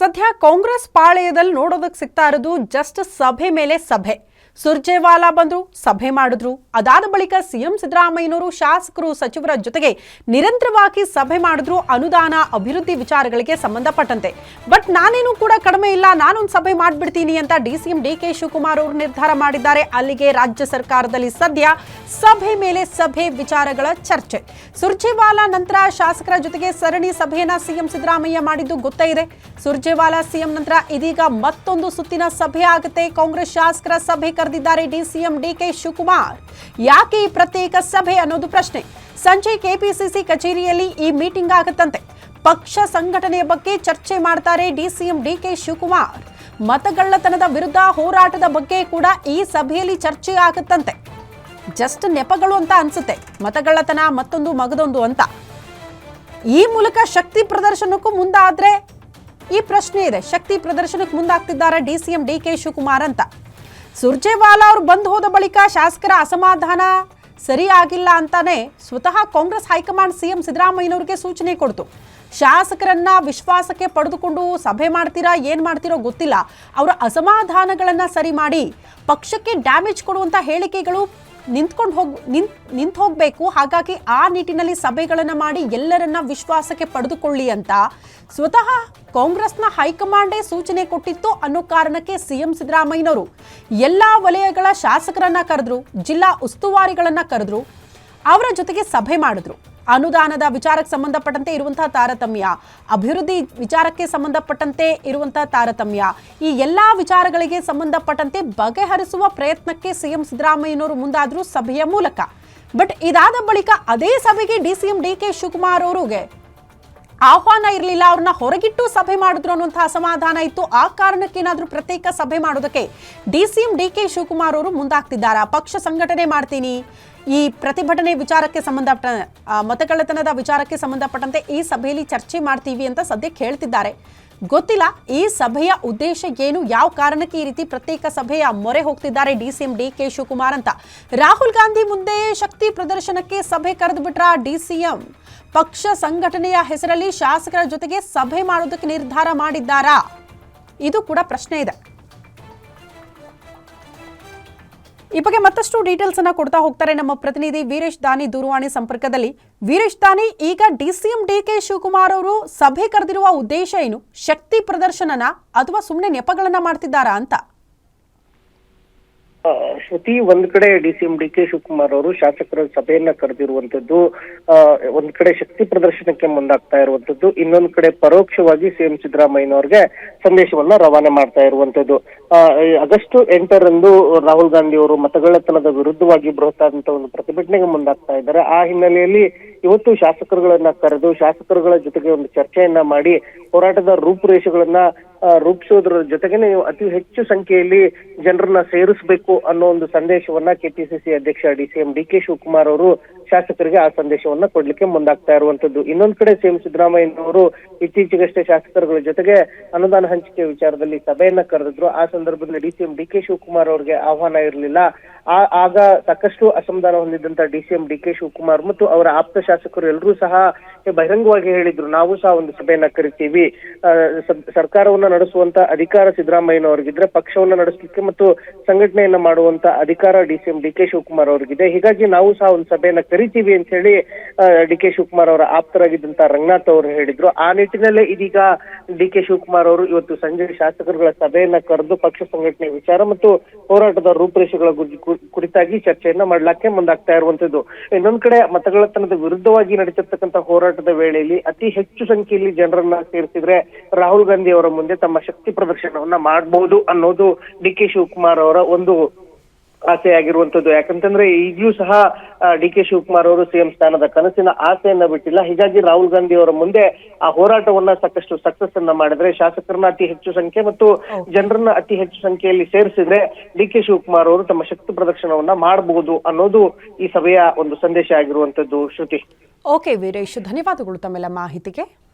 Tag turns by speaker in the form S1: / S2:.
S1: ಸದ್ಯ ಕಾಂಗ್ರೆಸ್ ಪಾಳೆಯದಲ್ಲಿ ನೋಡೋದಕ್ಕೆ ಸಿಗ್ತಾ ಇರೋದು ಜಸ್ಟ್ ಸಭೆ ಮೇಲೆ ಸಭೆ. ಸುರ್ಜೇವಾಲಾ ಬಂದ್ರು ಸಭೆ ಮಾಡಿದ್ರು. ಅದಾದ ಬಳಿಕ ಸಿಎಂ ಸಿದ್ದರಾಮಯ್ಯನವರು ಶಾಸಕರು ಸಚಿವರ ಜೊತೆಗೆ ನಿರಂತರವಾಗಿ ಸಭೆ ಮಾಡಿದ್ರು. ಅನುದಾನ ಅಭಿವೃದ್ಧಿ ವಿಚಾರಗಳಿಗೆ ಸಂಬಂಧಪಟ್ಟಂತೆ. ಬಟ್ ನಾನೇನು ಕೂಡ ಕಡಿಮೆ ಇಲ್ಲ. ನಾನೊಂದು ಸಭೆ ಮಾಡಿಬಿಡ್ತೀನಿ ಅಂತ ಡಿಸಿಎಂ ಡಿ ಕೆ ಶಿವಕುಮಾರ್ ಅವರು ನಿರ್ಧಾರ ಮಾಡಿದ್ದಾರೆ. ಅಲ್ಲಿಗೆ ರಾಜ್ಯ ಸರ್ಕಾರದಲ್ಲಿ ಸದ್ಯ ಸಭೆ ಮೇಲೆ ಸಭೆ ವಿಚಾರಗಳ ಚರ್ಚೆ. ಸುರ್ಜೇವಾಲಾ ನಂತರ ಶಾಸಕರ ಜೊತೆಗೆ ಸರಣಿ ಸಭೆಯನ್ನ ಸಿಎಂ ಸಿದ್ದರಾಮಯ್ಯ ಮಾಡಿದ್ದು ಗೊತ್ತೇ ಇದೆ. ಸುರ್ಜೇವಾಲಾ ಸಿಎಂ ನಂತರ ಇದೀಗ ಮತ್ತೊಂದು ಸುತ್ತಿನ ಸಭೆ ಆಗುತ್ತೆ. ಕಾಂಗ್ರೆಸ್ ಶಾಸಕರ ಸಭೆ ಕರೆದಿದ್ದಾರೆ ಡಿಸಿಎಂ ಡಿಕೆ ಶಿವಕುಮಾರ್. ಯಾಕೆ ಈ ಪ್ರತ್ಯೇಕ ಸಭೆ ಅನ್ನೋದು ಪ್ರಶ್ನೆ. ಸಂಜೆ ಕೆಪಿಸಿಸಿ ಕಚೇರಿಯಲ್ಲಿ ಈ ಮೀಟಿಂಗ್ ಆಗುತ್ತಂತೆ. ಪಕ್ಷ ಸಂಘಟನೆಯ ಬಗ್ಗೆ ಚರ್ಚೆ ಮಾಡ್ತಾರೆ ಡಿಸಿಎಂ ಡಿಕೆ ಶಿವಕುಮಾರ್. ಮತಗಳ್ಳತನದ ವಿರುದ್ಧ ಹೋರಾಟದ ಬಗ್ಗೆ ಕೂಡ ಈ ಸಭೆಯಲ್ಲಿ ಚರ್ಚೆ ಆಗುತ್ತಂತೆ. ಜಸ್ಟ್ ನೆಪಗಳು ಅಂತ ಅನ್ಸುತ್ತೆ. ಮತಗಳ್ಳತನ ಮತ್ತೊಂದು ಮಗದೊಂದು ಅಂತ. ಈ ಮೂಲಕ ಶಕ್ತಿ ಪ್ರದರ್ಶನಕ್ಕೂ ಮುಂದಾದ್ರೆ ಈ ಪ್ರಶ್ನೆ ಇದೆ. ಶಕ್ತಿ ಪ್ರದರ್ಶನಕ್ಕೆ ಮುಂದಾಗ್ತಿದ್ದಾರೆ ಡಿಸಿಎಂ ಡಿಕೆ ಶಿವಕುಮಾರ್ ಅಂತ. ಸುರ್ಜೇವಾಲಾ ಅವರು ಬಂದು ಹೋದ ಬಳಿಕ ಶಾಸಕರ ಅಸಮಾಧಾನ ಸರಿ ಆಗಿಲ್ಲ ಅಂತಾನೆ ಸ್ವತಃ ಕಾಂಗ್ರೆಸ್ ಹೈಕಮಾಂಡ್ ಸಿಎಂ ಸಿದ್ದರಾಮಯ್ಯನವರಿಗೆ ಸೂಚನೆ ಕೊಡ್ತು. ಶಾಸಕರನ್ನ ವಿಶ್ವಾಸಕ್ಕೆ ಪಡೆದುಕೊಂಡು ಸಭೆ ಮಾಡ್ತೀರಾ, ಏನ್ ಮಾಡ್ತೀರೋ ಗೊತ್ತಿಲ್ಲ. ಅವರ ಅಸಮಾಧಾನಗಳನ್ನ ಸರಿ ಮಾಡಿ ಪಕ್ಷಕ್ಕೆ ಡ್ಯಾಮೇಜ್ ಕೊಡುವಂತ ಹೇಳಿಕೆಗಳು ನಿಂತ್ಕೊಂಡು ಹೋಗ್ ನಿಂತ್ ನಿಂತು ಹೋಗಬೇಕು. ಹಾಗಾಗಿ ಆ ನಿಟ್ಟಿನಲ್ಲಿ ಸಭೆಗಳನ್ನು ಮಾಡಿ ಎಲ್ಲರನ್ನ ವಿಶ್ವಾಸಕ್ಕೆ ಪಡೆದುಕೊಳ್ಳಿ ಅಂತ ಸ್ವತಃ ಕಾಂಗ್ರೆಸ್ನ ಹೈಕಮಾಂಡೇ ಸೂಚನೆ ಕೊಟ್ಟಿತ್ತು ಅನ್ನೋ ಕಾರಣಕ್ಕೆ ಸಿಎಂ ಸಿದ್ದರಾಮಯ್ಯನವರು. ಎಲ್ಲಾ ವಲಯಗಳ ಶಾಸಕರನ್ನ ಕರೆದ್ರು, ಜಿಲ್ಲಾ ಉಸ್ತುವಾರಿಗಳನ್ನ ಕರೆದ್ರು, ಅವರ ಜೊತೆಗೆ ಸಭೆ ಮಾಡಿದ್ರು. ಅನುದಾನದ ವಿಚಾರಕ್ಕೆ ಸಂಬಂಧಪಟ್ಟಂತೆ ಇರುವಂತಹ ತಾರತಮ್ಯ. ಅಭಿವೃದ್ಧಿ ವಿಚಾರಕ್ಕೆ ಸಂಬಂಧಪಟ್ಟಂತೆ ಇರುವಂತಹ ತಾರತಮ್ಯ. ಈ ಎಲ್ಲಾ ವಿಚಾರಗಳಿಗೆ ಸಂಬಂಧಪಟ್ಟಂತೆ ಬಗೆಹರಿಸುವ ಪ್ರಯತ್ನಕ್ಕೆ ಸಿಎಂ ಸಿದ್ದರಾಮಯ್ಯನವರು ಮುಂದಾದರೂ ಸಭೆಯ ಮೂಲಕ. ಬಟ್ ಇದಾದ ಬಳಿಕ ಅದೇ ಸಭೆಗೆ D DK D K Shivakumar ಅವರಿಗೆ ಆಹ್ವಾನ ಇರಲಿಲ್ಲ, ಅವ್ರನ್ನ ಹೊರಗಿಟ್ಟು ಸಭೆ ಮಾಡಿದ್ರು ಅನ್ನುವಂತಹ ಅಸಮಾಧಾನ ಇತ್ತು. ಆ ಕಾರಣಕ್ಕೇನಾದರೂ ಪ್ರತ್ಯೇಕ ಸಭೆ ಮಾಡೋದಕ್ಕೆ D C M D K Shivakumar ಅವರು ಮುಂದಾಗ್ತಿದ್ದಾರೆ? ಪಕ್ಷ ಸಂಘಟನೆ ಮಾಡ್ತೀನಿ. ಈ ಪ್ರತಿಭಟನೆ ವಿಚಾರಕ್ಕೆ ಸಂಬಂಧಪಟ್ಟ ಮತಗಳ್ಳತನದ ವಿಚಾರಕ್ಕೆ ಸಂಬಂಧಪಟ್ಟಂತೆ ಈ ಸಭೆಯಲ್ಲಿ ಚರ್ಚೆ ಮಾಡ್ತೀವಿ ಅಂತ ಸದ್ಯಕ್ಕೆ ಹೇಳ್ತಿದ್ದಾರೆ. ಗೊತ್ತಿಲ್ಲ. ಈ ಸಭೆಯ ಉದ್ದೇಶ ಏನು? ಯಾವ ಕಾರಣಕ್ಕೆ ಈ ರೀತಿ ಪ್ರತ್ಯೇಕ ಸಭೆಯ ಮೊರೆ ಹೋಗ್ತಿದ್ದಾರೆ D C M D K Shivakumar ಅಂತ? ರಾಹುಲ್ ಗಾಂಧಿ ಮುಂದೆ ಶಕ್ತಿ ಪ್ರದರ್ಶನಕ್ಕೆ ಸಭೆ ಕರೆದು ಬಿಟ್ರ ಡಿ ಸಿ ಎಂ ಪಕ್ಷ ಸಂಘಟನೆಯ ಹೆಸರಲ್ಲಿ ಶಾಸಕರ ಜೊತೆಗೆ ಸಭೆ ಮಾಡೋದಕ್ಕೆ ನಿರ್ಧಾರ ಮಾಡಿದ್ದಾರಾ? ಇದು ಕೂಡ ಪ್ರಶ್ನೆ ಇದೆ. ಈ ಬಗ್ಗೆ ಮತ್ತಷ್ಟು ಡೀಟೇಲ್ಸ್ ಅನ್ನ ಕೊಡ್ತಾ ಹೋಗ್ತಾರೆ ನಮ್ಮ ಪ್ರತಿನಿಧಿ ವೀರೇಶ್ ದಾನಿ ದೂರವಾಣಿ ಸಂಪರ್ಕದಲ್ಲಿ. ವೀರೇಶ್ ದಾನಿ, ಈಗ ಡಿಸಿಎಂ ಡಿ ಕೆ ಶಿವಕುಮಾರ್ ಅವರು ಸಭೆ ಕರೆದಿರುವ ಉದ್ದೇಶ ಏನು? ಶಕ್ತಿ ಪ್ರದರ್ಶನನ ಅಥವಾ ಸುಮ್ಮನೆ ನೆಪಗಳನ್ನ ಮಾಡ್ತಿದ್ದಾರಾ ಅಂತ?
S2: ಶ್ರುತಿ ಒಂದ್ ಕಡೆ D C M D K Shivakumar ಅವರು ಶಾಸಕರ ಸಭೆಯನ್ನ ಕರೆದಿರುವಂತದ್ದು ಒಂದ್ ಕಡೆ ಶಕ್ತಿ ಪ್ರದರ್ಶನಕ್ಕೆ ಮುಂದಾಗ್ತಾ ಇರುವಂತದ್ದು ಇನ್ನೊಂದ್ ಕಡೆ ಪರೋಕ್ಷವಾಗಿ ಸಿಎಂ ಸಿದ್ದರಾಮಯ್ಯನವ್ರಿಗೆ ಸಂದೇಶವನ್ನ ರವಾನೆ ಮಾಡ್ತಾ ಇರುವಂತದ್ದು ಆಗಸ್ಟ್ ಎಂಟರಂದು ರಾಹುಲ್ ಗಾಂಧಿ ಅವರು ಮತಗಳ್ಳತನದ ವಿರುದ್ಧವಾಗಿ ಬೃಹತ್ ಒಂದು ಪ್ರತಿಭಟನೆಗೆ ಮುಂದಾಗ್ತಾ ಇದ್ದಾರೆ. ಆ ಹಿನ್ನೆಲೆಯಲ್ಲಿ ಇವತ್ತು ಶಾಸಕರುಗಳನ್ನ ಕರೆದು ಶಾಸಕರುಗಳ ಜೊತೆಗೆ ಒಂದು ಚರ್ಚೆಯನ್ನ ಮಾಡಿ ಹೋರಾಟದ ರೂಪುರೇಷೆಗಳನ್ನ ರೂಪಿಸೋದ್ರ ಜೊತೆಗೆ ನೀವು ಅತಿ ಹೆಚ್ಚು ಸಂಖ್ಯೆಯಲ್ಲಿ ಜನರನ್ನ ಸೇರಿಸಬೇಕು ಅನ್ನೋ ಒಂದು ಸಂದೇಶವನ್ನ ಕೆಪಿಸಿಸಿ ಅಧ್ಯಕ್ಷ D C M D K Shivakumar ಅವರು ಶಾಸಕರಿಗೆ ಆ ಸಂದೇಶವನ್ನ ಕೊಡ್ಲಿಕ್ಕೆ ಮುಂದಾಗ್ತಾ ಇರುವಂತದ್ದು. ಇನ್ನೊಂದ್ ಕಡೆ ಸಿಎಂ ಸಿದ್ದರಾಮಯ್ಯನವರು ಇತ್ತೀಚೆಗಷ್ಟೇ ಶಾಸಕರುಗಳ ಜೊತೆಗೆ ಅನುದಾನ ಹಂಚಿಕೆ ವಿಚಾರದಲ್ಲಿ ಸಭೆಯನ್ನ ಕರೆದಿದ್ರು. ಆ ಸಂದರ್ಭದಲ್ಲಿ D C M D K Shivakumar ಅವರಿಗೆ ಆಹ್ವಾನ ಇರಲಿಲ್ಲ. ಆಗ ಸಾಕಷ್ಟು ಅಸಮಾಧಾನ ಹೊಂದಿದ್ದಂತ D C M D K Shivakumar ಮತ್ತು ಅವರ ಆಪ್ತ ಶಾಸಕರು ಎಲ್ಲರೂ ಸಹ ಬಹಿರಂಗವಾಗಿ ಹೇಳಿದ್ರು. ನಾವು ಸಹ ಒಂದು ಸಭೆಯನ್ನ ಕರಿತೀವಿ. ಸರ್ಕಾರವನ್ನ ನಡೆಸುವಂತ ಅಧಿಕಾರ ಸಿದ್ದರಾಮಯ್ಯನವರಿಗಿದ್ರೆ, ಪಕ್ಷವನ್ನ ನಡೆಸಲಿಕ್ಕೆ ಮತ್ತು ಸಂಘಟನೆಯನ್ನ ಮಾಡುವಂತ ಅಧಿಕಾರ D C M D K Shivakumar ಅವರಿಗಿದೆ. ಹೀಗಾಗಿ ನಾವು ಸಹ ಒಂದು ಸಭೆಯನ್ನ ಕರಿತೀವಿ ಅಂತ ಹೇಳಿ ಡಿ ಕೆ ಶಿವಕುಮಾರ್ ಅವರ ಆಪ್ತರಾಗಿದ್ದಂತ ರಂಗನಾಥ್ ಅವರು ಹೇಳಿದ್ರು. ಆ ನಿಟ್ಟಿನಲ್ಲೇ ಇದೀಗ ಡಿ ಕೆ ಶಿವಕುಮಾರ್ ಅವರು ಇವತ್ತು ಸಂಜೆ ಶಾಸಕರುಗಳ ಸಭೆಯನ್ನ ಕರೆದು ಪಕ್ಷ ಸಂಘಟನೆ ವಿಚಾರ ಮತ್ತು ಹೋರಾಟದ ರೂಪರೇಷೆಗಳ ಗುರಿ- ಕು- ಕುರಿತಾಗಿ ಚರ್ಚೆಯನ್ನ ಮಾಡ್ಲಾಕ್ಕೆ ಮುಂದಾಗ್ತಾ ಇರುವಂತದ್ದು. ಇನ್ನೊಂದ್ ಕಡೆ ಮತಗಳತನದ ವಿರುದ್ಧವಾಗಿ ನಡೀತಿರ್ತಕ್ಕಂಥ ಹೋರಾಟದ ವೇಳೆಯಲ್ಲಿ ಅತಿ ಹೆಚ್ಚು ಸಂಖ್ಯೆಯಲ್ಲಿ ಜನರನ್ನ ಸೇರಿಸಿದ್ರೆ ರಾಹುಲ್ ಗಾಂಧಿ ಅವರ ಮುಂದೆ ತಮ್ಮ ಶಕ್ತಿ ಪ್ರದರ್ಶನವನ್ನ ಮಾಡಬಹುದು ಅನ್ನೋದು ಡಿ ಕೆ ಶಿವಕುಮಾರ್ ಅವರ ಒಂದು ಆಸೆ ಆಗಿರುವಂತದ್ದು ಯಾಕಂತಂದ್ರೆ ಈಗಲೂ ಸಹ ಡಿ ಕೆ ಶಿವಕುಮಾರ್ ಅವರು ಸಿಎಂ ಸ್ಥಾನದ ಕನಸಿನ ಆಸೆಯನ್ನ ಬಿಟ್ಟಿಲ್ಲ. ಹೀಗಾಗಿ ರಾಹುಲ್ ಗಾಂಧಿ ಅವರ ಮುಂದೆ ಆ ಹೋರಾಟವನ್ನ ಸಾಕಷ್ಟು ಸಕ್ಸಸ್ ಅನ್ನ ಮಾಡಿದ್ರೆ ಶಾಸಕರನ್ನ ಅತಿ ಹೆಚ್ಚು ಸಂಖ್ಯೆ ಮತ್ತು ಜನರನ್ನ ಅತಿ ಹೆಚ್ಚು ಸಂಖ್ಯೆಯಲ್ಲಿ ಸೇರಿಸಿದ್ರೆ ಡಿ ಕೆ ಶಿವಕುಮಾರ್ ಅವರು ತಮ್ಮ ಶಕ್ತಿ ಪ್ರದರ್ಶನವನ್ನ ಮಾಡಬಹುದು ಅನ್ನೋದು ಈ ಸಭೆಯ ಒಂದು ಸಂದೇಶ ಆಗಿರುವಂತದ್ದು. ಶ್ರುತಿ.
S1: ಓಕೆ ವೀರೇಶ್ ಧನ್ಯವಾದಗಳು ತಮ್ಮೆಲ್ಲ ಮಾಹಿತಿಗೆ.